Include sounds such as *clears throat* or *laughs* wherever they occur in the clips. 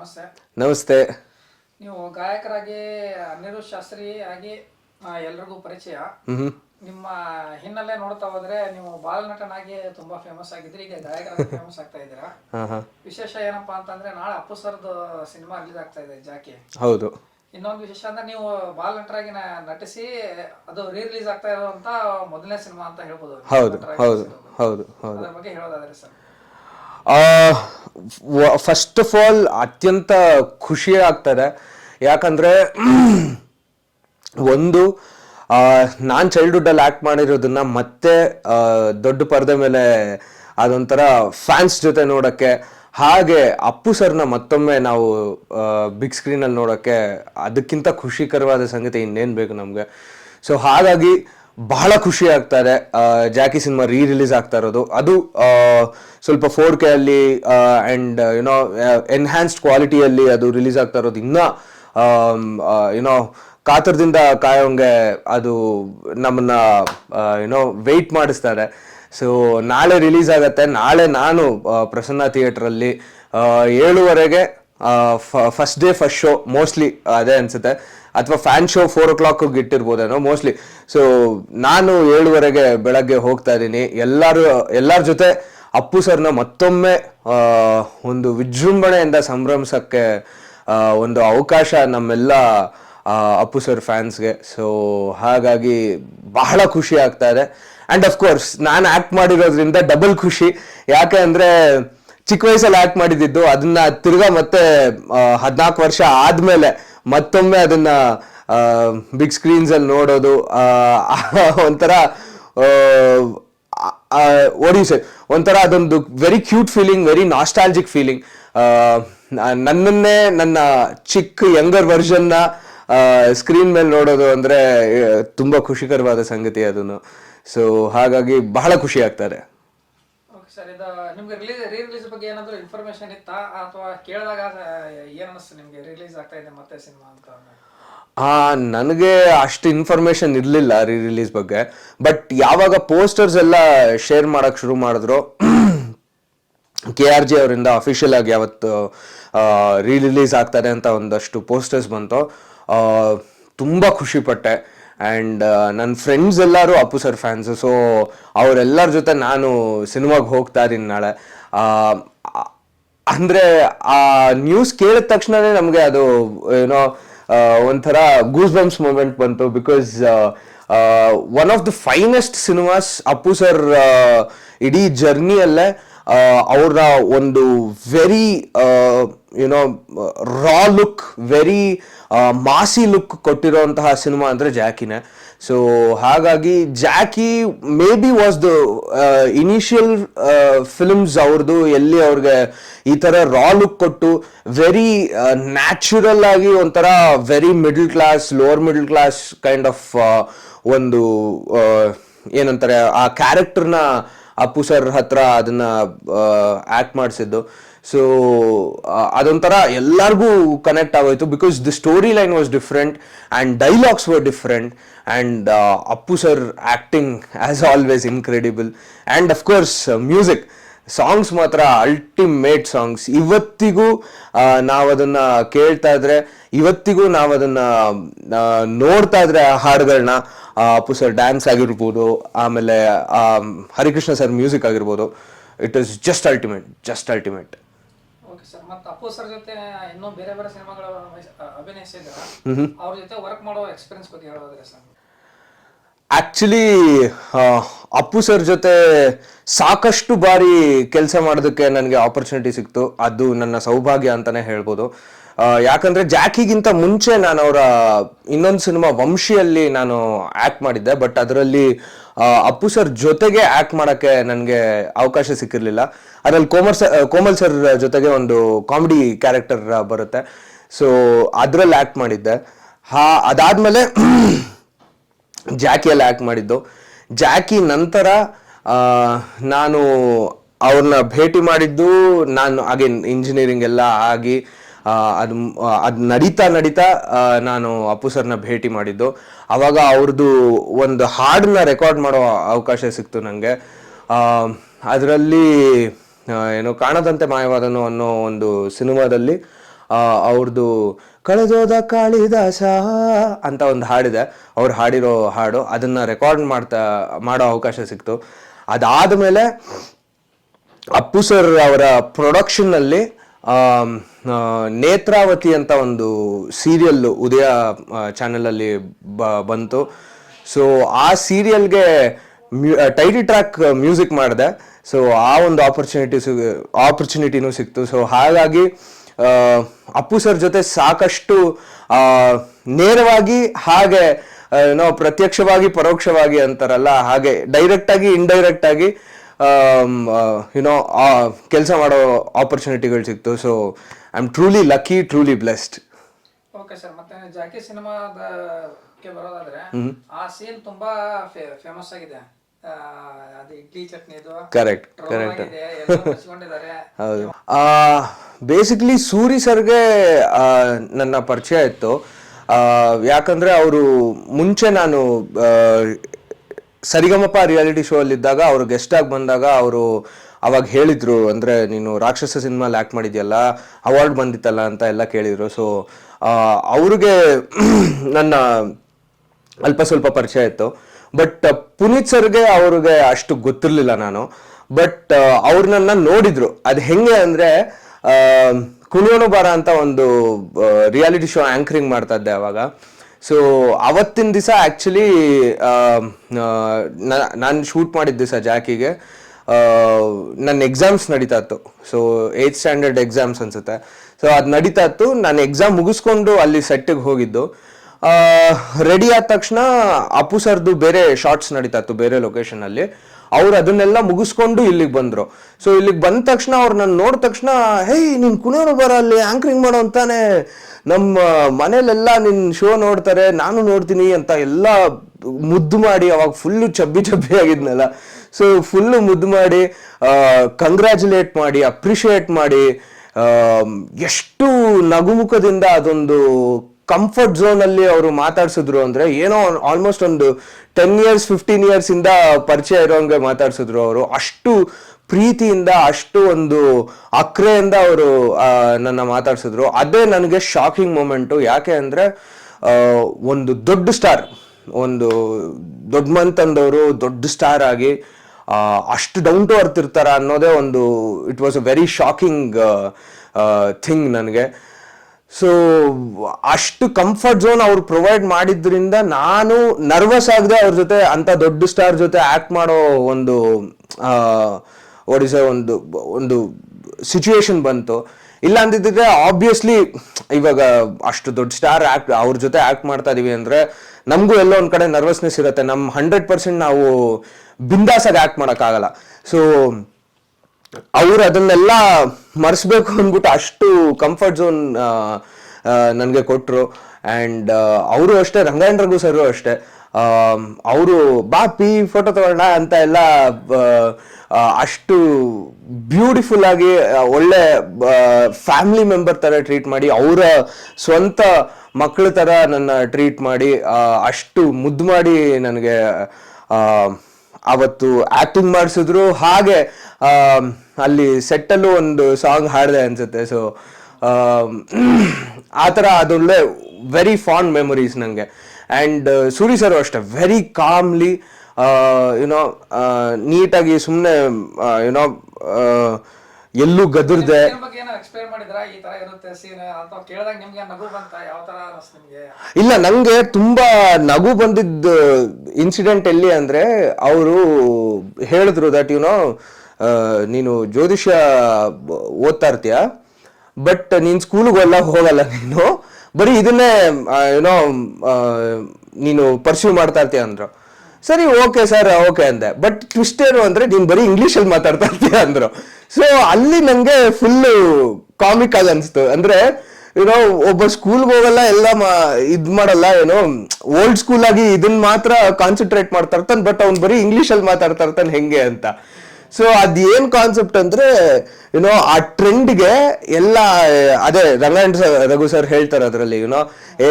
ನಮಸ್ತೆ. ನಮಸ್ತೆ. ನೀವು ಗಾಯಕರಾಗಿ ಅನಿರುದ್ಧ ಶಾಸ್ತ್ರಿ ಆಗಿ ಆ, ಎಲ್ರಿಗೂ ಪರಿಚಯ. ನಿಮ್ಮ ಹಿನ್ನೆಲೆ ನೋಡ್ತಾ ಹೋದ್ರೆ ನೀವು ಬಾಲನಟನಾಗಿ ತುಂಬಾ ಫೇಮಸ್ ಆಗಿದ್ರಿ ಈಗ ಗಾಯಕರಾಗಿ ಫೇಮಸ್ ಆಗ್ತಾ ಇದ್ದೀರಾ. ಹಾ ಹಾ. ವಿಶೇಷ ಏನಪ್ಪಾ ಅಂತಂದ್ರೆ ನಾಳೆ ಅಪ್ಪು ಸರ್ದು ಸಿನಿಮಾ ರಿಲೀಸ್ ಆಗ್ತಾ ಇದೆ ಜಾಕಿ. ಹೌದು. ಇನ್ನೊಂದು ವಿಶೇಷ ಅಂದ್ರೆ ನೀವು ಬಾಲನಟರಾಗಿ ನ- ನಟಿಸಿ ಅದು ರೀ ರಿಲೀಸ್ ಆಗ್ತಾ ಇರುವಂತ ಮೊದಲನೇ ಸಿನಿಮಾ ಅಂತ ಹೇಳ್ಬೋದು. ಹೌದು ನಟರಾಗಿ ಹೌದು ನಟಿಸಿರೋದು. ಹೌದು ಹೌದು. ಅದ್ರ ಬಗ್ಗೆ ಹೇಳೋದಾದ್ರೆ ಸರ್. ಫಸ್ಟ್ ಆಫ್ ಆಲ್ ಅತ್ಯಂತ ಖುಷಿ ಆಗ್ತದೆ ಯಾಕಂದರೆ ಒಂದು ನಾನು ಚೈಲ್ಡ್ಹುಡ್ಡಲ್ಲಿ ಆ್ಯಕ್ಟ್ ಮಾಡಿರೋದನ್ನ ಮತ್ತೆ ದೊಡ್ಡ ಪರದೆ ಮೇಲೆ ಅದೊಂಥರ ಫ್ಯಾನ್ಸ್ ಜೊತೆ ನೋಡೋಕ್ಕೆ, ಹಾಗೆ ಅಪ್ಪು ಸರ್ನ ಮತ್ತೊಮ್ಮೆ ನಾವು ಬಿಗ್ ಸ್ಕ್ರೀನಲ್ಲಿ ನೋಡೋಕ್ಕೆ ಅದಕ್ಕಿಂತ ಖುಷಿಕರವಾದ ಸಂಗತಿ ಇನ್ನೇನು ಬೇಕು ನಮಗೆ. ಸೊ ಹಾಗಾಗಿ ಬಹಳ ಖುಷಿ ಆಗ್ತಾರೆ. ಜಾಕಿ ಸಿನಿಮಾ ರೀ ರಿಲೀಸ್ ಆಗ್ತಾ ಇರೋದು. ಅದು ಸ್ವಲ್ಪ ಫೋರ್ ಕೆ ಅಲ್ಲಿ ಆ್ಯಂಡ್ ಯುನೋ ಎನ್ಹ್ಯಾನ್ಸ್ಡ್ ಕ್ವಾಲಿಟಿಯಲ್ಲಿ ಅದು ರಿಲೀಸ್ ಆಗ್ತಾ ಇರೋದು. ಇನ್ನೂ ಯುನೋ ಕಾತರದಿಂದ ಕಾಯೋಂಗೆ ಅದು ನಮ್ಮನ್ನ ಯುನೋ ವೆಯ್ಟ್ ಮಾಡಿಸ್ತಾರೆ. ಸೊ ನಾಳೆ ರಿಲೀಸ್ ಆಗತ್ತೆ. ನಾಳೆ ನಾನು ಪ್ರಸನ್ನ ಥಿಯೇಟ್ರಲ್ಲಿ ಏಳುವರೆಗೆ first day first show mostly ಅದೇ ಅನ್ಸುತ್ತೆ. ಅಥವಾ fan show four o'clock ಇಟ್ಟಿರ್ಬೋದೇನೋ ಮೋಸ್ಟ್ಲಿ ಸೊ ನಾನು ಏಳುವರೆಗೆ ಬೆಳಗ್ಗೆ ಹೋಗ್ತಾ ಇದ್ದೀನಿ. ಎಲ್ಲರೂ, ಎಲ್ಲರ ಜೊತೆ ಅಪ್ಪು ಸರ್ನ ಮತ್ತೊಮ್ಮೆ ಒಂದು ವಿಜೃಂಭಣೆಯಿಂದ ಸಂಭ್ರಮಿಸಕ್ಕೆ ಒಂದು ಅವಕಾಶ ನಮ್ಮೆಲ್ಲ ಅಪ್ಪು ಸರ್ ಫ್ಯಾನ್ಸ್ಗೆ. ಸೊ ಹಾಗಾಗಿ ಬಹಳ ಖುಷಿ ಆಗ್ತಾ ಇದೆ. ಆ್ಯಂಡ್ ಅಫ್ಕೋರ್ಸ್ ನಾನು ಆ್ಯಕ್ಟ್ ಮಾಡಿರೋದ್ರಿಂದ ಡಬಲ್ ಖುಷಿ. ಯಾಕೆ ಅಂದರೆ ಚಿಕ್ಕ ವಯಸ್ಸಲ್ಲಿ ಆಕ್ಟ್ ಮಾಡಿದ್ದು, ಅದನ್ನ ತಿರ್ಗಾ ಮತ್ತೆ ಹದಿನಾಲ್ಕು ವರ್ಷ ಆದಮೇಲೆ ಮತ್ತೊಮ್ಮೆ ಅದನ್ನ ಬಿಗ್ ಸ್ಕ್ರೀನ್ಸ್ ಅಲ್ಲಿ ನೋಡೋದು ಒಂಥರ ಒಂಥರ ಒಡಿಸೆ ಒಂಥರ ಅದೊಂದು very cute feeling very nostalgic feeling ನನ್ನನ್ನೇ, ನನ್ನ ಚಿಕ್ಕ ಯಂಗರ್ ವರ್ಷನ್ನ ಸ್ಕ್ರೀನ್ ಮೇಲೆ ನೋಡೋದು ಅಂದರೆ ತುಂಬ ಖುಷಿಕರವಾದ ಸಂಗತಿ ಅದನ್ನು ಸೊ ಹಾಗಾಗಿ ಬಹಳ ಖುಷಿ ಆಗ್ತಾರೆ. ಸರ್, ಇದು ನಿಮ್ಗೆ ರಿಲೀಸ್ ರೀ ರಿಲೀಸ್ ಬಗ್ಗೆ ಏನಾದರೂ ಇನ್ಫಾರ್ಮೇಶನ್ ಇತ್ತಾ? ಅಥವಾ ಕೇಳಿದಾಗ ಏನ್ ನಿಮ್ಗೆ? ರಿಲೀಸ್ ಆಗ್ತಾ ಇದೆ ಮತ್ತೆ ಸಿನಿಮಾ ಅಂತ ನನಗೆ ಅಷ್ಟು ಇನ್ಫಾರ್ಮೇಷನ್ ಇರಲಿಲ್ಲ ರೀ ರಿಲೀಸ್ ಬಗ್ಗೆ. ಬಟ್ ಯಾವಾಗ ಪೋಸ್ಟರ್ಸ್ ಎಲ್ಲ ಶೇರ್ ಮಾಡಕ್ ಶುರು ಮಾಡಿದ್ರು ಕೆ ಆರ್ ಜಿ ಅವರಿಂದ ಅಫಿಷಿಯಲ್ ಆಗಿ ಯಾವತ್ತು ರೀ ರಿಲೀಸ್ ಆಗ್ತಾರೆ ಅಂತ ಒಂದಷ್ಟು ಪೋಸ್ಟರ್ಸ್ ಬಂತು. ತುಂಬ ಖುಷಿಪಟ್ಟೆ. ಆ್ಯಂಡ್ ನನ್ನ ಫ್ರೆಂಡ್ಸ್ ಎಲ್ಲರೂ ಅಪ್ಪು ಸರ್ ಫ್ಯಾನ್ಸು ಸೊ ಅವರೆಲ್ಲರ ಜೊತೆ ನಾನು ಸಿನಿಮಾಗೆ ಹೋಗ್ತಾ ಇದ್ದೀನಿ ನಾಳೆ. ಅಂದರೆ ಆ- ನ್ಯೂಸ್ ಕೇಳಿದ ತಕ್ಷಣವೇ ನಮಗೆ ಅದು, ಏನೋ ಒಂಥರ ಗೂಸ್ ಬಂಪ್ಸ್ ಮೂಮೆಂಟ್ ಬಂತು because one of the finest cinemas Appu sir ಇಡೀ ಜರ್ನಿಯಲ್ಲೇ ಅವ್ರ ಒಂದು very you know raw look very massy look ಕೊಟ್ಟಿರೋಂತಹ cinema ಅಂದರೆ ಜಾಕಿನೇ. ಸೊ ಹಾಗಾಗಿ Jackie may be was the initial films ಅವ್ರದ್ದು ಎಲ್ಲಿ ಅವ್ರಿಗೆ ಈ ಥರ ರಾ ಲುಕ್ ಕೊಟ್ಟು ವೆರಿ ನ್ಯಾಚುರಲ್ ಆಗಿ ಒಂಥರ very middle class lower middle class kind of ಒಂದು ಆ, ಏನಂತಾರೆ ಆ ಕ್ಯಾರೆಕ್ಟರ್ನ ಅಪ್ಪು ಸರ್ ಹತ್ರ ಅದನ್ನ ಆಕ್ಟ್ ಮಾಡಿಸಿದ್ದು. ಸೊ ಅದೊಂಥರ ಎಲ್ಲರಿಗೂ ಕನೆಕ್ಟ್ ಆಗೋಯ್ತು because the story line was different and dialogues were different and Appu sir acting as always incredible and of course music songs ಮಾತ್ರ ಅಲ್ಟಿಮೇಟ್ ಸಾಂಗ್ಸ್ ಇವತ್ತಿಗೂ ನಾವು ಅದನ್ನು ಕೇಳ್ತಾ ಇದ್ರೆ, ಇವತ್ತಿಗೂ ನಾವು ಅದನ್ನು ನೋಡ್ತಾ ಇದ್ರೆ ಆ ಹಾಡುಗಳನ್ನ ಅಪ್ಪು ಸರ್ ಡ್ಯಾನ್ಸ್ ಆಗಿರ್ಬೋದು, ಆಮೇಲೆ ಹರಿಕೃಷ್ಣ ಸರ್ ಮ್ಯೂಸಿಕ್ ಆಗಿರ್ಬೋದು. It is just ultimate just ultimate sir. ಮತ್ತೆ ಅಪ್ಪು ಸರ್ ಜೊತೆ ಇನ್ನೂ ಬೇರೆ ಬೇರೆ ಸಿನಿಮಾಗಳ ಅಭಿನಯಿಸಿದ್ರ ಅವ್ರ ಜೊತೆ ವರ್ಕ್ ಮಾಡೋ ಎಕ್ಸ್ಪೀರಿಯನ್ಸ್ ಬಗ್ಗೆ ಹೇಳೋದ್ರೆ ಸರ್. ಆಕ್ಚುಲಿ ಅಪ್ಪು ಸರ್ ಜೊತೆ ಸಾಕಷ್ಟು ಬಾರಿ ಕೆಲಸ ಮಾಡೋದಕ್ಕೆ ನನಗೆ ಆಪರ್ಚುನಿಟಿ ಸಿಕ್ತು. ಅದು ನನ್ನ ಸೌಭಾಗ್ಯ ಅಂತಾನೆ ಹೇಳ್ಬೋದು. ಯಾಕಂದ್ರೆ ಜಾಕಿಗಿಂತ ಮುಂಚೆ ನಾನು ಅವರ ಇನ್ನೊಂದು ಸಿನಿಮಾ ವಂಶಿಯಲ್ಲಿ ನಾನು ಆಕ್ಟ್ ಮಾಡಿದ್ದೆ, ಬಟ್ ಅದರಲ್ಲಿ ಅಪ್ಪು ಸರ್ ಜೊತೆಗೆ ಆಕ್ಟ್ ಮಾಡೋಕ್ಕೆ ನನಗೆ ಅವಕಾಶ ಸಿಕ್ಕಿರಲಿಲ್ಲ. ಅದರಲ್ಲಿ ಕೋಮರ್ ಸರ್ ಕೋಮಲ್ ಸರ್ ಜೊತೆಗೆ ಒಂದು ಕಾಮಿಡಿ ಕ್ಯಾರೆಕ್ಟರ್ ಬರುತ್ತೆ. ಸೊ ಅದರಲ್ಲಿ ಆ್ಯಕ್ಟ್ ಮಾಡಿದ್ದೆ. ಹಾ, ಅದಾದ್ಮೇಲೆ *clears throat* ಜಾಕಿಯಲ್ಲಿ ಆ್ಯಕ್ಟ್ ಮಾಡಿದ್ದು. ಜಾಕಿ ನಂತರ ನಾನು ಅವ್ರನ್ನ ಭೇಟಿ ಮಾಡಿದ್ದು, ನಾನು ಹಾಗೆ ಇಂಜಿನಿಯರಿಂಗ್ ಎಲ್ಲ ಆಗಿ ಅದು ಅದು ನಡೀತಾ ನಡೀತಾ ನಾನು ಅಪ್ಪು ಸರ್ನ ಭೇಟಿ ಮಾಡಿದ್ದು. ಅವಾಗ ಅವ್ರದ್ದು ಒಂದು ಹಾಡನ್ನ ರೆಕಾರ್ಡ್ ಮಾಡೋ ಅವಕಾಶ ಸಿಕ್ತು ನನಗೆ ಅದರಲ್ಲಿ ಏನು ಕಾಣದಂತೆ ಮಾಯವಾದನು ಅನ್ನೋ ಒಂದು ಸಿನಿಮಾದಲ್ಲಿ ಅವ್ರದ್ದು ಕಳೆದೋದ ಕಾಳಿದಾಸ ಅಂತ ಒಂದು ಹಾಡಿದೆ. ಅವ್ರು ಹಾಡಿರೋ ಹಾಡು ಅದನ್ನ ರೆಕಾರ್ಡ್ ಮಾಡ್ತಾ ಮಾಡೋ ಅವಕಾಶ ಸಿಕ್ತು. ಅದಾದ ಮೇಲೆ ಅಪ್ಪು ಸರ್ ಅವರ ಪ್ರೊಡಕ್ಷನ್ ಅಲ್ಲಿ ಆಮ್, ಆ, ನೇತ್ರಾವತಿ ಅಂತ ಒಂದು ಸೀರಿಯಲ್ ಉದಯ ಚಾನೆಲ್ ಅಲ್ಲಿ ಬ- ಬಂತು. ಸೊ ಆ ಸೀರಿಯಲ್ಗೆ ಟೈಟಿ ಟ್ರ್ಯಾಕ್ ಮ್ಯೂಸಿಕ್ ಮಾಡಿದೆ. ಸೊ ಆ ಒಂದು ಆಪರ್ಚುನಿಟಿ ಆಪರ್ಚುನಿಟಿನೂ ಸಿಕ್ತು. ಸೊ ಹಾಗಾಗಿ ಅಪ್ಪು ಸರ್ ಜೊತೆ ಸಾಕಷ್ಟು ನೇರವಾಗಿ ಹಾಗೆ ಏನೋ ಪ್ರತ್ಯಕ್ಷವಾಗಿ, ಪರೋಕ್ಷವಾಗಿ ಅಂತಾರಲ್ಲ, ಹಾಗೆ ಡೈರೆಕ್ಟ್ ಆಗಿ ಇಂಡೈರೆಕ್ಟ್ ಆಗಿ ಯುನೋ ಕೆಲಸ ಮಾಡೋ ಆಪರ್ಚುನಿಟಿಗಳು ಸಿಕ್ತು. So I am truly lucky truly blessed okay sir ಮತ್ತೆ ಜಾಕಿ ಸಿನಿಮಾದಕ್ಕೆ ಬರೋದಾದ್ರೆ ಆ ಸೀನ್ ತುಂಬಾ ಫೇಮಸ್ ಆಗಿದೆ. ಆ, ಅದು ಇಡ್ಲಿ ಚಟ್ನಿದು ಕರೆಕ್ಟ್ ಕರೆಕ್ಟ್. ಹೌದು. ಬೇಸಿಕ್ಲಿ ಸೂರಿ ಸರ್ಗೆ ಆ, ನನ್ನ ಪರಿಚಯ ಇತ್ತು. ಯಾಕಂದರೆ ಅವರು ಮುಂಚೆ ನಾನು ಆ, ಸರಿಗಮಪ ರಿಯಾಲಿಟಿ ಶೋ ಅಲ್ಲಿದ್ದಾಗ ಅವರು ಗೆಸ್ಟ್ ಆಗಿ ಬಂದಾಗ ಅವರು ಅವಾಗ ಹೇಳಿದ್ರು, ಅಂದ್ರೆ ನೀನು ರಾಕ್ಷಸ ಸಿನಿಮಾಲಿ ಆ್ಯಕ್ಟ್ ಮಾಡಿದ್ಯಲ್ಲ ಅವಾರ್ಡ್ ಬಂದಿತ್ತಲ್ಲ ಅಂತ ಎಲ್ಲ ಕೇಳಿದ್ರು. ಸೊ ಅವ್ರಿಗೆ *clears throat* ನನ್ನ ಅಲ್ಪ ಸ್ವಲ್ಪ ಪರಿಚಯ ಇತ್ತು. ಬಟ್ ಪುನೀತ್ ಸರ್ಗೆ ಅವ್ರಿಗೆ ಅಷ್ಟು ಗೊತ್ತಿರಲಿಲ್ಲ ನಾನು. ಬಟ್ ಅವ್ರು ನನ್ನ ನೋಡಿದ್ರು. ಅದು ಹೆಂಗೆ ಅಂದ್ರೆ ಕುಣಿಯೋನು ಬಾರ ಅಂತ ಒಂದು ರಿಯಾಲಿಟಿ ಶೋ ಆಂಕರಿಂಗ್ ಮಾಡ್ತಾ ಇದ್ದೆ ಅವಾಗ. ಸೊ ಅವತ್ತಿನ ದಿವಸ ಆ್ಯಕ್ಚುಲಿ ನಾನು ಶೂಟ್ ಮಾಡಿದ್ದೆ ದಿವಸ ಜಾಕಿಗೆ. ನನ್ನ ಎಕ್ಸಾಮ್ಸ್ ನಡೀತಾ ಇತ್ತು. ಸೊ ಏಯ್ತ್ ಸ್ಟ್ಯಾಂಡರ್ಡ್ ಎಕ್ಸಾಮ್ಸ್ ಅನ್ಸುತ್ತೆ. ಸೊ ಅದು ನಡೀತಾ ಇತ್ತು. ನಾನು ಎಕ್ಸಾಮ್ ಮುಗಿಸ್ಕೊಂಡು ಅಲ್ಲಿ ಸೆಟ್ಟಿಗೆ ಹೋಗಿದ್ದು. ರೆಡಿ ಆದ ತಕ್ಷಣ ಅಪ್ಪು ಸರ್ದು ಬೇರೆ ಶಾರ್ಟ್ಸ್ ನಡೀತಾ ಇತ್ತು ಬೇರೆ ಲೊಕೇಶನ್ ಅಲ್ಲಿ. ಅವ್ರು ಅದನ್ನೆಲ್ಲ ಮುಗಿಸ್ಕೊಂಡು ಇಲ್ಲಿಗೆ ಬಂದ್ರು. ಸೊ ಇಲ್ಲಿಗೆ ಬಂದ ತಕ್ಷಣ ಅವ್ರು ನನ್ನ ನೋಡಿದ ತಕ್ಷಣ, ಹೇಯ್, ನೀನು ಕುಣಿಯೋರು ಬರ ಅಲ್ಲಿ ಆ್ಯಂಕ್ರಿಂಗ್ ಮಾಡೋ ಅಂತಾನೆ. ನಮ್ಮ ಮನೇಲೆಲ್ಲ ನಿನ್ನ ಶೋ ನೋಡ್ತಾರೆ, ನಾನು ನೋಡ್ತೀನಿ ಅಂತ ಎಲ್ಲ ಮುದ್ದು ಮಾಡಿ ಅವಾಗ ಫುಲ್ಲು ಚಬ್ಬಿ ಚಬ್ಬಿ ಆಗಿದ್ನಲ್ಲ. ಸೊ ಫುಲ್ಲು ಮುದ್ದು ಮಾಡಿ ಕಂಗ್ರ್ಯಾಚುಲೇಟ್ ಮಾಡಿ ಅಪ್ರಿಷಿಯೇಟ್ ಮಾಡಿ ಎಷ್ಟು ನಗುಮುಖದಿಂದ ಅದೊಂದು ಕಂಫರ್ಟ್ ಝೋನಲ್ಲಿ ಅವರು ಮಾತಾಡ್ಸಿದ್ರು ಅಂದರೆ ಏನೋ ಆಲ್ಮೋಸ್ಟ್ ಒಂದು ಟೆನ್ ಇಯರ್ಸ್ ಫಿಫ್ಟೀನ್ ಇಯರ್ಸಿಂದ ಪರಿಚಯ ಇರೋಂಗೆ ಮಾತಾಡ್ಸಿದ್ರು ಅವರು. ಅಷ್ಟು ಪ್ರೀತಿಯಿಂದ, ಅಷ್ಟು ಒಂದು ಅಕ್ರೆಯಿಂದ ಅವರು ನನ್ನ ಮಾತಾಡ್ಸಿದ್ರು. ಅದೇ ನನಗೆ ಶಾಕಿಂಗ್ ಮೂಮೆಂಟು ಯಾಕೆ ಅಂದರೆ ಒಂದು ದೊಡ್ಡ ಸ್ಟಾರ್ ಒಂದು ದೊಡ್ಡ ಮಂತಂದವರು ದೊಡ್ಡ ಸ್ಟಾರ್ ಆಗಿ ಅಷ್ಟು ಡೌನ್ ಟು ಅರ್ತ್ ಇರ್ತಾರ ಅನ್ನೋದೇ ಒಂದು it was a very shocking thing ನನಗೆ. ಸೊ ಅಷ್ಟು ಕಂಫರ್ಟ್ ಝೋನ್ ಅವ್ರು ಪ್ರೊವೈಡ್ ಮಾಡಿದ್ರಿಂದ ನಾನು ನರ್ವಸ್ ಆಗದೆ ಅವ್ರ ಜೊತೆ ಅಂತ ದೊಡ್ಡ ಸ್ಟಾರ್ ಜೊತೆ ಆಕ್ಟ್ ಮಾಡೋ ಒಂದು ಒಡಿಸ ಒಂದು ಒಂದು ಸಿಚುವೇಶನ್ ಬಂತು. ಇಲ್ಲ ಅಂದಿದ್ರೆ ಆಬ್ವಿಯಸ್ಲಿ ಇವಾಗ ಅಷ್ಟು ದೊಡ್ಡ ಸ್ಟಾರ್ ಆ್ಯಕ್ಟ್ ಅವ್ರ ಜೊತೆ ಆಕ್ಟ್ ಮಾಡ್ತಾ ಇದ್ದೀವಿ ಅಂದ್ರೆ ನಮಗೂ ಎಲ್ಲೋ ಒಂದು ಕಡೆ ನರ್ವಸ್ನೆಸ್ ಇರುತ್ತೆ. ನಮ್ಮ ಹಂಡ್ರೆಡ್ ಪರ್ಸೆಂಟ್ ನಾವು ಬಿಂದಾಸಾಗಿ ಆ್ಯಕ್ಟ್ ಮಾಡೋಕ್ಕಾಗಲ್ಲ. ಸೊ ಅವ್ರು ಅದನ್ನೆಲ್ಲ ಮರೆಸ್ಬೇಕು ಅಂದ್ಬಿಟ್ಟು ಅಷ್ಟು ಕಂಫರ್ಟ್ ಝೋನ್ ನನಗೆ ಕೊಟ್ಟರು ಆ್ಯಂಡ್ ಅವರು ಅಷ್ಟೇ ರಂಗಾಯಣ ರಘು ಸರು ಅಷ್ಟೇ ಅವರು, ಬಾ, ಪಿ ಫೋಟೋ ತಗೊಳ್ಳೋಣ ಅಂತ ಎಲ್ಲ ಅಷ್ಟು ಬ್ಯೂಟಿಫುಲ್ ಆಗಿ ಒಳ್ಳೆ ಫ್ಯಾಮಿಲಿ ಮೆಂಬರ್ ಥರ ಟ್ರೀಟ್ ಮಾಡಿ, ಅವರ ಸ್ವಂತ ಮಕ್ಕಳ ಥರ ನನ್ನ ಟ್ರೀಟ್ ಮಾಡಿ ಅಷ್ಟು ಮುದ್ದು ಮಾಡಿ ನನಗೆ ಅವತ್ತು ಆಕ್ಟಿಂಗ್ ಮಾಡಿಸಿದ್ರು. ಹಾಗೆ ಅಲ್ಲಿ ಸೆಟ್ಟಲ್ಲೂ ಒಂದು ಸಾಂಗ್ ಹಾಡಿದೆ ಅನ್ಸುತ್ತೆ. ಸೊ ಆ ಥರ ಅದೊಳ್ಳೆ ವೆರಿ ಫಾಂಡ್ ಮೆಮೊರೀಸ್ ನನಗೆ ಆ್ಯಂಡ್ ಸೂರಿ ಸರ್ ಅಷ್ಟೇ ವೆರಿ ಕಾಮ್ಲಿ ಯುನೋ ನೀಟಾಗಿ ಸುಮ್ಮನೆ ಯುನೋ ಎಲ್ಲೂ ಗದರ್ದೆ ಇಲ್ಲ ನಂಗೆ ತುಂಬಾ ನಗು ಬಂದಿದ್ದ ಇನ್ಸಿಡೆಂಟ್ ಎಲ್ಲಿ ಅಂದ್ರೆ ಅವರು ಹೇಳಿದ್ರು ದಟ್ ಯುನೋ ನೀನು ಜ್ಯೋತಿಷ್ಯ ಓದ್ತಾ ಇರ್ತೀಯ? ಬಟ್ ನೀನ್ ಸ್ಕೂಲ್ಗೆಲ್ಲ ಹೋಗಲ್ಲ ನೀನು. ಬರೀ ಇದನ್ನೇ ಏನೋ ನೀನು ಪರ್ಸ್ಯೂ ಮಾಡ್ತಾ ಇರ್ತೀಯ ಅಂದ್ರು. ಸರಿ ಓಕೆ ಸರ್ ಓಕೆ ಅಂದೆ. ಬಟ್ ಟ್ವಿಸ್ಟ್ ಏನು ಅಂದ್ರೆ, ನೀನ್ ಬರೀ ಇಂಗ್ಲಿಷಲ್ಲಿ ಮಾತಾಡ್ತಾ ಇರ್ತೀಯ ಅಂದ್ರು. ಸೊ ಅಲ್ಲಿ ನಂಗೆ ಫುಲ್ಲು ಕಾಮಿಕ್ ಆಗಿ ಅನಿಸ್ತು. ಅಂದ್ರೆ ಏನೋ ಒಬ್ಬ ಸ್ಕೂಲ್ಗೆ ಹೋಗಲ್ಲ, ಎಲ್ಲ ಮಾ, ಇದ್ ಮಾಡಲ್ಲ ಏನೋ ಓಲ್ಡ್ ಸ್ಕೂಲ್ ಆಗಿ ಇದನ್ನ ಮಾತ್ರ ಕಾನ್ಸಂಟ್ರೇಟ್ ಮಾಡ್ತಾ ಇರ್ತಾನೆ ಬಟ್ ಅವ್ನು ಬರೀ ಇಂಗ್ಲೀಷಲ್ಲಿ ಮಾತಾಡ್ತಾ ಇರ್ತಾನೆ, ಹೆಂಗೆ ಅಂತ. ಸೊ ಅದೇನ್ ಕಾನ್ಸೆಪ್ಟ್ ಅಂದ್ರೆ ಯುನೋ ಆ ಟ್ರೆಂಡ್ಗೆ ಎಲ್ಲ, ಅದೇ ರಂಗಾಯಣ ರಘು ಸರ್ ಹೇಳ್ತಾರೆ ಅದರಲ್ಲಿ ಏನೋ ಏ,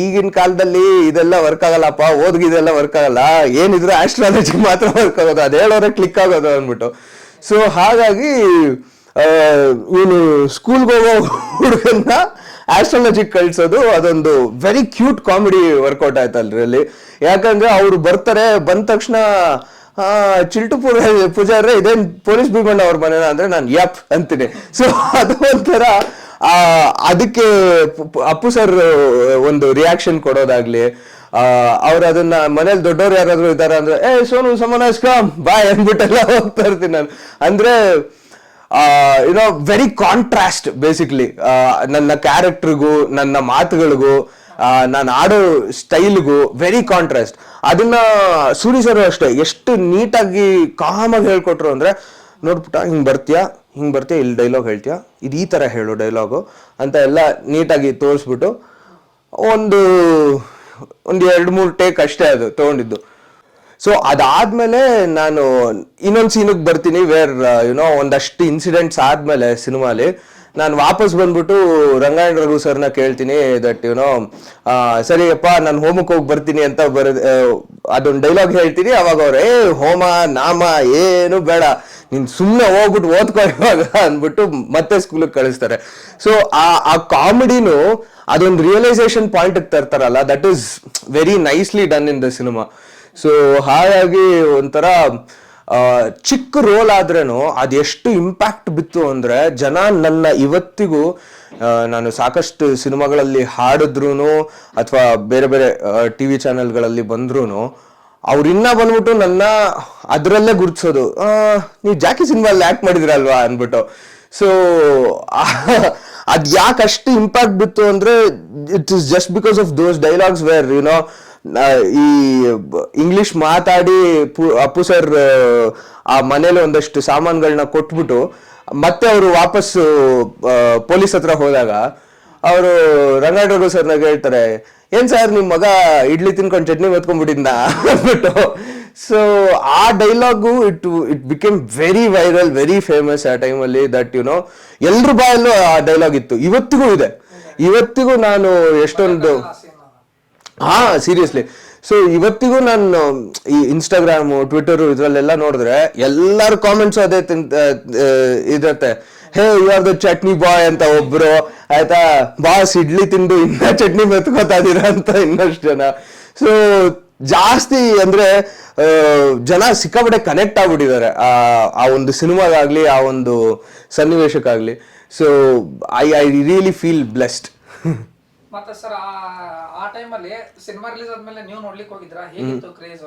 ಈಗಿನ ಕಾಲದಲ್ಲಿ ಇದೆಲ್ಲ ವರ್ಕ್ ಆಗಲ್ಲಪ್ಪ ಓದ್ಗೆ ಇದೆಲ್ಲ ವರ್ಕ್ ಆಗಲ್ಲ, ಏನಿದ್ರು ಆಸ್ಟ್ರಾಲಜಿ ಮಾತ್ರ ವರ್ಕ್ ಆಗೋದು, ಅದು ಹೇಳೋರೆ ಕ್ಲಿಕ್ ಆಗೋದು ಅಂದ್ಬಿಟ್ಟು. ಸೊ ಹಾಗಾಗಿ ಇವನು ಸ್ಕೂಲ್ಗೆ ಹೋಗೋ ಹುಡುಗನ್ನ ಆಸ್ಟ್ರಾಲಜಿ ಕಳ್ಸೋದು ಅದೊಂದು very cute comedy work out ಆಯ್ತಲ್ರಿ ಅಲ್ಲಿ. ಯಾಕಂದ್ರೆ ಅವ್ರು ಬರ್ತಾರೆ, ಬಂದ ತಕ್ಷಣ ಚಿಲ್ಟು ಪೂಜಾರ್ರೆ, ಇದೇನ್ ಪೊಲೀಸ್ ಭೀಮಣ್ಣ ಅವ್ರ ಮನೆನ ಅಂದ್ರೆ ನಾನು ಯಪ್ ಅಂತೀನಿ. ಸೊ *laughs* ಅದು ಒಂಥರ ಅದಕ್ಕೆ ಅಪ್ಪು ಸರ್, ಒಂದು ರಿಯಾಕ್ಷನ್ ಕೊಡೋದಾಗ್ಲಿ ಅವ್ರು ಅದನ್ನ ಮನೇಲಿ ದೊಡ್ಡವ್ರು ಯಾರಾದ್ರೂ ಇದಾರ ಅಂದ್ರೆ, ಏ, ಸೋನು ಸಮನಾಸ್ ಕಮ್ ಬಾಯ್ ಅಂದ್ಬಿಟ್ಟೆಲ್ಲ ಹೋಗ್ತಾ ಇರ್ತೀನಿ ನಾನು. ಅಂದ್ರೆ ಯುನೋ ವೆರಿ ಕಾಂಟ್ರಾಸ್ಟ್ ಬೇಸಿಕ್ಲಿ ನನ್ನ ಕ್ಯಾರೆಕ್ಟರ್ಗೂ ನನ್ನ ಮಾತುಗಳಿಗೂ ನಾನು ಆಡೋ ಸ್ಟೈಲ್ಗೂ ವೆರಿ ಕಾಂಟ್ರಾಸ್ಟ್ ಅದನ್ನ ಸೂರಿ ಸರ್ ಅಷ್ಟೇ, ಎಷ್ಟು ನೀಟಾಗಿ ಕಾಮಾಗಿ ಹೇಳ್ಕೊಟ್ರು ಅಂದ್ರೆ ನೋಡ್ಬಿಟ್ಟ ಹಿಂಗ್ ಬರ್ತೀಯಾ? ಹಿಂಗ್ ಬರ್ತೀಯಾ? ಇಲ್ಲಿ ಡೈಲಾಗ್ ಹೇಳ್ತೀಯಾ? ಇದು ಈ ತರ ಹೇಳು ಡೈಲಾಗು ಅಂತ ಎಲ್ಲ ನೀಟಾಗಿ ತೋರಿಸ್ಬಿಟ್ಟು, ಒಂದು ಒಂದು ಎರಡು ಮೂರು ಟೇಕ್ ಅಷ್ಟೇ ಅದು ತಗೊಂಡಿದ್ದು. ಸೊ ಅದಾದ್ಮೇಲೆ ನಾನು ಇನ್ನೊಂದು ಸೀನಿಗೆ ಬರ್ತೀನಿ ವೇರ್ ಯುನೋ ಒಂದಷ್ಟು ಇನ್ಸಿಡೆಂಟ್ಸ್ ಆದ್ಮೇಲೆ ಸಿನಿಮಾಲಿ ನಾನು ವಾಪಸ್ ಬಂದ್ಬಿಟ್ಟು ರಂಗಾಯಣ ರಘು ಸರ್ನ ಕೇಳ್ತೀನಿ ದಟ್ ಯುನೋ ಸರಿಯಪ್ಪ, ನಾನು ಹೋಮಕ್ಕೆ ಹೋಗಿ ಬರ್ತೀನಿ ಅಂತ ಬರ ಅದೊಂದು ಡೈಲಾಗ್ ಹೇಳ್ತೀನಿ. ಅವಾಗ ಅವ್ರು, ಏ, ಹೋಮ, ನಾಮ ಏನು ಬೇಡ. ನೀನ್ ಸುಮ್ಮನೆ ಹೋಗ್ಬಿಟ್ಟು ಓದ್ಕೊ ಇವಾಗ, ಅಂದ್ಬಿಟ್ಟು ಮತ್ತೆ ಸ್ಕೂಲಿಗೆ ಕಳಿಸ್ತಾರೆ. ಸೊ ಆ ಆ ಕಾಮಿಡಿನೂ ಅದೊಂದು realisation point ತರ್ತಾರಲ್ಲ that is very nicely done in the cinema so ಹಾಗಾಗಿ ಒಂಥರ ಚಿಕ್ಕ ರೋಲ್ ಆದ್ರೂ ಅದೆಷ್ಟು ಇಂಪ್ಯಾಕ್ಟ್ ಬಿತ್ತು ಅಂದ್ರೆ ಜನ ನನ್ನ ಇವತ್ತಿಗೂ ನಾನು ಸಾಕಷ್ಟು ಸಿನಿಮಾಗಳಲ್ಲಿ ಹಾಡಿದ್ರು ಅಥವಾ ಬೇರೆ ಬೇರೆ ಟಿವಿ ಚಾನೆಲ್ಗಳಲ್ಲಿ ಬಂದ್ರು ಅವ್ರಿನ್ನ ಬಂದ್ಬಿಟ್ಟು ನನ್ನ ಅದರಲ್ಲೇ ಗುರುತಿಸೋದು. ನೀವು ಜಾಕಿ ಸಿನಿಮಾಲ್ಲಿ ಆಕ್ಟ್ ಮಾಡಿದ್ರಲ್ವಾ ಅನ್ಬಿಟ್ಟು. ಸೊ ಅದು ಯಾಕೆ ಅಷ್ಟು ಇಂಪ್ಯಾಕ್ಟ್ ಬಿತ್ತು ಅಂದ್ರೆ it is just because of those dialogues where you know ಈ ಇಂಗ್ಲಿಷ್ ಮಾತಾಡಿ ಅಪ್ಪು ಸರ್, ಆ ಮನೇಲಿ ಒಂದಷ್ಟು ಸಾಮಾನುಗಳನ್ನ ಕೊಟ್ಬಿಟ್ಟು ಮತ್ತೆ ಅವರು ವಾಪಸ್ ಪೊಲೀಸ್ ಹತ್ರ ಹೋದಾಗ ಅವರು ರಂಗಾಯಣ ಸರ್ನಾಗ ಹೇಳ್ತಾರೆ ಏನ್ ಸರ್ ನಿಮ್ಮ ಮಗ ಇಡ್ಲಿ ತಿನ್ಕೊಂಡು ಚಟ್ನಿ ಹೊತ್ಕೊಂಡ್ಬಿಟ್ಟಿದ್ನ ಅಂದ್ಬಿಟ್ಟು. ಸೊ ಆ dialogue it it became very viral very famous ಆ ಟೈಮಲ್ಲಿ ದಟ್ ಯು ನೋ ಎಲ್ರ ಬಾಯಲ್ಲೂ ಆ ಡೈಲಾಗ್ ಇತ್ತು. ಇವತ್ತಿಗೂ ಇದೆ. ಇವತ್ತಿಗೂ ನಾನು ಎಷ್ಟೊಂದು. ಹಾ ಸೀರಿಯಸ್ಲಿ ಸೊ ಇವತ್ತಿಗೂ ನಾನು ಈ ಇನ್ಸ್ಟಾಗ್ರಾಮು ಟ್ವಿಟರು ಇದರಲ್ಲೆಲ್ಲ ನೋಡಿದ್ರೆ ಎಲ್ಲರ ಕಾಮೆಂಟ್ಸ್ ಅದೇ ತಿಂತ ಇರತ್ತೆ. Hey you are the chutney boy ಅಂತ ಒಬ್ರು, ಆಯ್ತಾ? ಬಾಸ್ ಇಡ್ಲಿ ತಿಂದು ಇನ್ನ ಚಟ್ನಿ ಮೆತ್ಕೋತಾ ಇದೀರ ಅಂತ ಇನ್ನಷ್ಟು ಜನ. ಸೊ ಜಾಸ್ತಿ ಅಂದ್ರೆ ಜನ ಸಿಕ್ಕಾಪಟ್ಟೆ ಕನೆಕ್ಟ್ ಆಗ್ಬಿಟ್ಟಿದ್ದಾರೆ. ಆ ಆ ಒಂದು ಸಿನಿಮಾಗಾಗ್ಲಿ, ಆ ಒಂದು ಸನ್ನಿವೇಶಕ್ಕಾಗ್ಲಿ. So I I really feel blessed ಮತ್ತೆ ಸರ್ ಆ ಟೈಮಲ್ಲಿ ಸಿನಿಮಾ ರಿಲೀಸ್ ಆದ್ಮೇಲೆ ನೀವು ನೋಡ್ಲಿಕ್ಕೆ ಹೋಗಿದ್ರಾ ಹೇಗಿತ್ತು ಕ್ರೇಜ್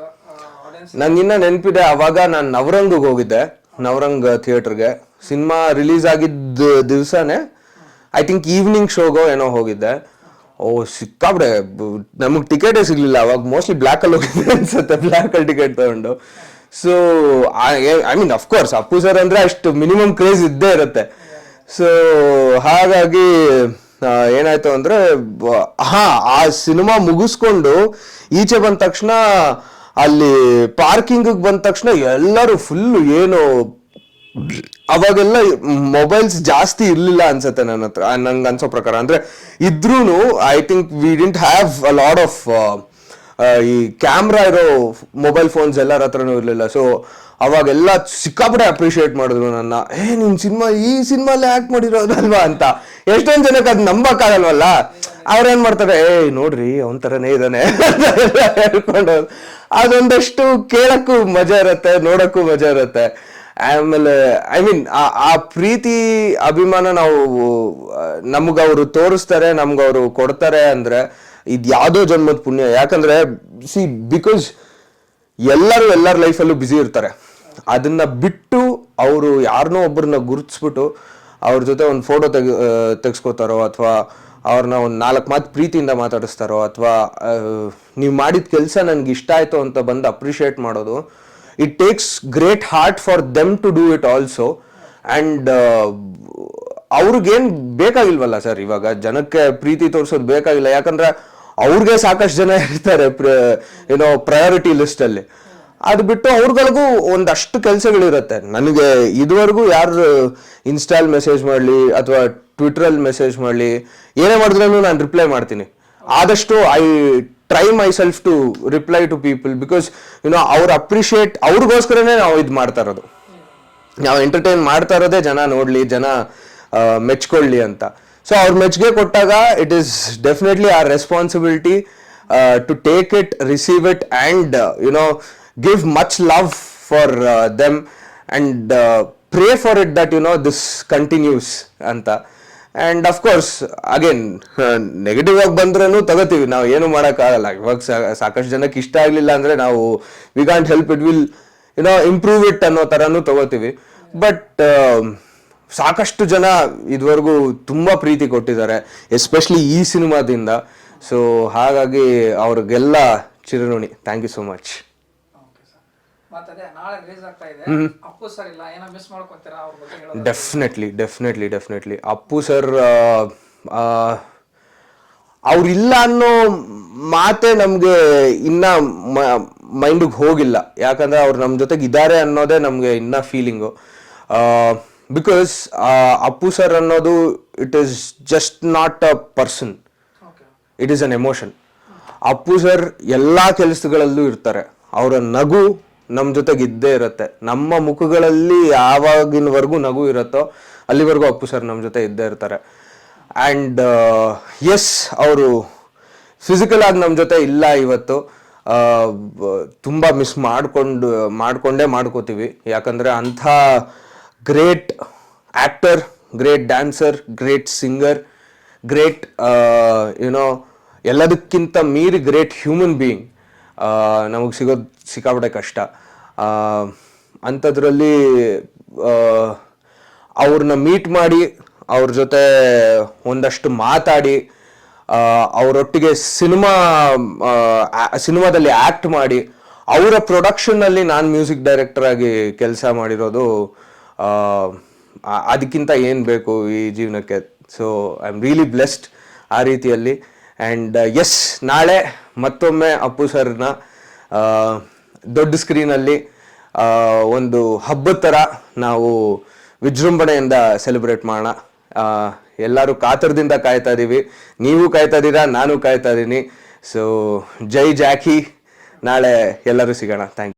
ಆಡಿಯನ್ಸ್ ನಂಗಿನ್ನ ನೆನಪಿದೆ ಅವಾಗ ನಾನು ನವರಂಗ್ ಹೋಗಿದ್ದೆ ನವರಂಗ್ ಥಿಯೇಟರ್ಗೆ ಸಿನಿಮಾ ರಿಲೀಸ್ ಆಗಿದ್ದ ದಿವಸನೇ ಐ ಥಿಂಕ್ ಈವ್ನಿಂಗ್ ಶೋಗೋ ಏನೋ ಹೋಗಿದ್ದೆ. ಓ ಸಿಕ್ಕಾಬ್ರೆ ನಮಗೆ ಟಿಕೆಟೇ ಸಿಗ್ಲಿಲ್ಲ ಅವಾಗ ಮೋಸ್ಟ್ಲಿ ಬ್ಲ್ಯಾಕಲ್ಲಿ ಹೋಗಿದ್ದೆ ಅನ್ಸುತ್ತೆ ಬ್ಲ್ಯಾಕಲ್ಲಿ ಟಿಕೆಟ್ ತಗೊಂಡು. So I mean of course Appu sir ಅಂದ್ರೆ ಅಷ್ಟು ಮಿನಿಮಮ್ ಕ್ರೇಜ್ ಇದ್ದೇ ಇರುತ್ತೆ. ಸೊ ಹಾಗಾಗಿ ಏನಾಯ್ತು ಅಂದ್ರೆ ಹಾ ಆ ಸಿನಿಮಾ ಮುಗಿಸ್ಕೊಂಡು ಈಚೆ ಬಂದ ತಕ್ಷಣ ಅಲ್ಲಿ ಪಾರ್ಕಿಂಗ್ ಬಂದ ತಕ್ಷಣ ಎಲ್ಲರೂ ಫುಲ್ ಏನು, ಅವಾಗೆಲ್ಲ ಮೊಬೈಲ್ಸ್ ಜಾಸ್ತಿ ಇರ್ಲಿಲ್ಲ ಅನ್ಸುತ್ತೆ ನನ್ನ ಹತ್ರ ನಂಗೆ ಅನ್ಸೋ ಪ್ರಕಾರ. ಅಂದ್ರೆ ಇದ್ರೂ I think we didn't have a lot of ಈ ಕ್ಯಾಮ್ರಾ ಇರೋ ಮೊಬೈಲ್ ಫೋನ್ಸ್ ಎಲ್ಲರ ಹತ್ರನೂ ಇರಲಿಲ್ಲ. ಸೊ ಅವಾಗೆಲ್ಲ ಸಿಕ್ಕಾಪಟ್ಟೆ ಅಪ್ರಿಷಿಯೇಟ್ ಮಾಡಿದ್ರು ನನ್ನ. ಏ, ನಿನ್ ಸಿನಿಮಾ, ಈ ಸಿನಿಮಾಲೇ ಆ್ಯಕ್ಟ್ ಮಾಡಿರೋದಲ್ವಾ? ಅಂತ. ಎಷ್ಟೊಂದು ಜನಕ್ಕೆ ಅದು ನಂಬಕ್ಕಾಗಲ್ವಲ್ಲ? ಅವ್ರೇನ್ ಮಾಡ್ತಾರೆ, ಏ, ನೋಡ್ರಿ ಅವನ್ ತರನೇ ಇದಾನೆ *laughs* ಹೇಳ್ಕೊಂಡು ಅದೊಂದಷ್ಟು ಕೇಳಕ್ಕೂ ಮಜಾ ಇರುತ್ತೆ, ನೋಡಕ್ಕೂ ಮಜಾ ಇರುತ್ತೆ. ಆಮೇಲೆ ಐ ಮೀನ್ ಆ ಪ್ರೀತಿ, ಅಭಿಮಾನ ನಾವು ನಮ್ಗೆ ಅವರು ತೋರಿಸ್ತಾರೆ ನಮ್ಗೆ ಅವರು ಕೊಡ್ತಾರೆ ಅಂದ್ರೆ ಇದು ಯಾವುದೋ ಜನ್ಮದ ಪುಣ್ಯ. ಯಾಕಂದ್ರೆ ಸಿ ಬಿಕಾಸ್ ಎಲ್ಲರೂ ಎಲ್ಲರ ಲೈಫಲ್ಲೂ ಬ್ಯುಸಿ ಇರ್ತಾರೆ. ಅದನ್ನ ಬಿಟ್ಟು ಅವರು ಯಾರನ್ನೋ ಒಬ್ಬರನ್ನ ಗುರುತಿಸ್ಬಿಟ್ಟು ಅವ್ರ ಜೊತೆ ಒಂದು ಫೋಟೋ ತೆಗ್ ತೆಗೆಸ್ಕೋತಾರೋ ಅಥವಾ ಅವ್ರನ್ನ ಒಂದು ನಾಲ್ಕು ಮಾತು ಪ್ರೀತಿಯಿಂದ ಮಾತಾಡಿಸ್ತಾರೋ ಅಥವಾ ನೀವು ಮಾಡಿದ ಕೆಲಸ ನನಗೆ ಇಷ್ಟ ಆಯಿತು ಅಂತ ಬಂದು ಅಪ್ರಿಷಿಯೇಟ್ ಮಾಡೋದು. It takes great heart for them to do it also and ಅವ್ರಿಗೇನು ಬೇಕಾಗಿಲ್ವಲ್ಲ ಸರ್ ಇವಾಗ? ಜನಕ್ಕೆ ಪ್ರೀತಿ ತೋರಿಸೋದು ಬೇಕಾಗಿಲ್ಲ. ಯಾಕಂದ್ರೆ ಅವ್ರಿಗೆ ಸಾಕಷ್ಟು ಜನ ಇರ್ತಾರೆ ಏನೋ ಪ್ರಯಾರಿಟಿ ಲಿಸ್ಟ್ ಅಲ್ಲಿ. ಅದು ಬಿಟ್ಟು ಅವ್ರಗಳಿಗೂ ಒಂದಷ್ಟು ಕೆಲಸಗಳಿರುತ್ತೆ. ನನಗೆ ಇದುವರೆಗೂ ಯಾರು ಇನ್ಸ್ಟಾಲ್ ಮೆಸೇಜ್ ಮಾಡಲಿ ಅಥವಾ ಟ್ವಿಟ್ರಲ್ಲಿ ಮೆಸೇಜ್ ಮಾಡಲಿ, ಏನೇ ಮಾಡಿದ್ರೂ ನಾನು ರಿಪ್ಲೈ ಮಾಡ್ತೀನಿ. ಆದಷ್ಟು I try myself to reply to people because you know ಅವ್ರ ಅಪ್ರಿಷಿಯೇಟ್ ಅವ್ರಿಗೋಸ್ಕರನೇ ನಾವು ಇದು ಮಾಡ್ತಾ ಇರೋದು. ನಾವು ಎಂಟರ್ಟೈನ್ ಮಾಡ್ತಾ ಇರೋದೇ ಜನ ನೋಡಲಿ, ಜನ ಮೆಚ್ಕೊಳ್ಳಿ ಅಂತ. ಸೊ ಅವ್ರ ಮೆಚ್ಚುಗೆ ಕೊಟ್ಟಾಗ it is definitely our responsibility to take it receive it and you know give much love for them and pray for it that you know this continues ಅಂತ. And of course again negative ಆಗಿ ಬಂದ್ರೂ ತಗೋತೀವಿ. ನಾವು ಏನು ಮಾಡೋಕ್ಕಾಗಲ್ಲ. ಇವಾಗ ಸಾಕಷ್ಟು ಜನಕ್ಕೆ ಇಷ್ಟ ಆಗಲಿಲ್ಲ ಅಂದರೆ ನಾವು we can't help it will you know improve it ಅನ್ನೋ ಥರನೂ ತಗೋತೀವಿ. ಬಟ್ ಸಾಕಷ್ಟು ಜನ ಇದುವರೆಗೂ ತುಂಬ ಪ್ರೀತಿ ಕೊಟ್ಟಿದ್ದಾರೆ ಎಸ್ಪೆಷಲಿ ಈ ಸಿನಿಮಾದಿಂದ. ಸೊ ಹಾಗಾಗಿ ಅವ್ರಿಗೆಲ್ಲ ಚಿರಋಣಿ. Thank you so much definitely definitely definitely Appu sir ಅವ್ರಿಲ್ಲ ಅನ್ನೋ ಮಾತೇ ನಮಗೆ ಇನ್ನ ಮೈಂಡಿಗೆ ಹೋಗಿಲ್ಲ. ಯಾಕಂದ್ರೆ ಅವ್ರು ನಮ್ಮ ಜೊತೆಗೆ ಇದ್ದಾರೆ ಅನ್ನೋದೇ ನಮಗೆ ಇನ್ನ ಫೀಲಿಂಗು ಬಿಕಾಸ್ ಅಪ್ಪು ಸರ್ ಅನ್ನೋದು it is just not a person it is an emotion Appu sir ಎಲ್ಲ ಕೆಲಸಗಳಲ್ಲೂ ಇರ್ತಾರೆ. ಅವರ ನಗು ನಮ್ಮ ಜೊತೆಗೆ ಇದ್ದೇ ಇರುತ್ತೆ. ನಮ್ಮ ಮುಖಗಳಲ್ಲಿ ಯಾವಾಗಿನವರೆಗೂ ನಗು ಇರುತ್ತೋ ಅಲ್ಲಿವರೆಗೂ ಅಪ್ಪು ಸರ್ ನಮ್ಮ ಜೊತೆ ಇದ್ದೇ ಇರ್ತಾರೆ. ಆ್ಯಂಡ್ ಎಸ್ ಅವರು ಫಿಸಿಕಲ್ ಆಗಿ ನಮ್ಮ ಜೊತೆ ಇಲ್ಲ ಇವತ್ತು. ತುಂಬ ಮಿಸ್ ಮಾಡಿಕೊಂಡು ಮಾಡಿಕೊಂಡೇ ಮಾಡ್ಕೋತೀವಿ. ಯಾಕಂದರೆ ಅಂಥ great actor great dancer great singer great you know ಎಲ್ಲದಕ್ಕಿಂತ ಮೀರಿ ಗ್ರೇಟ್ ಹ್ಯೂಮನ್ ಬೀಯಿಂಗ್ ನಮಗೆ ಸಿಗೋದು ಸಿಕ್ಕಾಪಟ್ಟೆ ಕಷ್ಟ. ಅಂಥದ್ರಲ್ಲಿ ಅವ್ರನ್ನ ಮೀಟ್ ಮಾಡಿ, ಅವ್ರ ಜೊತೆ ಒಂದಷ್ಟು ಮಾತಾಡಿ ಅವರೊಟ್ಟಿಗೆ ಸಿನಿಮಾ ಸಿನಿಮಾದಲ್ಲಿ ಆ್ಯಕ್ಟ್ ಮಾಡಿ, ಅವರ ಪ್ರೊಡಕ್ಷನ್ನಲ್ಲಿ ನಾನು ಮ್ಯೂಸಿಕ್ ಡೈರೆಕ್ಟರ್ ಆಗಿ ಕೆಲಸ ಮಾಡಿರೋದು ಅದಕ್ಕಿಂತ ಏನು ಬೇಕು ಈ ಜೀವನಕ್ಕೆ? So I am really blessed ಆ ರೀತಿಯಲ್ಲಿ. ಆ್ಯಂಡ್ ಎಸ್ ನಾಳೆ ಮತ್ತೊಮ್ಮೆ ಅಪ್ಪು ಸರ್ನ ದೊಡ್ಡ ಸ್ಕ್ರೀನಲ್ಲಿ ಒಂದು ಹಬ್ಬದ ಥರ ನಾವು ವಿಜೃಂಭಣೆಯಿಂದ ಸೆಲೆಬ್ರೇಟ್ ಮಾಡೋಣ. ಎಲ್ಲರೂ ಕಾತರದಿಂದ ಕಾಯ್ತಾ ಇದ್ದೀವಿ ನೀವು ಕಾಯ್ತಾ ಇದ್ದೀರಾ ನಾನು ಕಾಯ್ತಾ ಇದ್ದೀನಿ ಸೊ ಜೈ ಜಾಕಿ. ನಾಳೆ ಎಲ್ಲರೂ ಸಿಗೋಣ. Thank you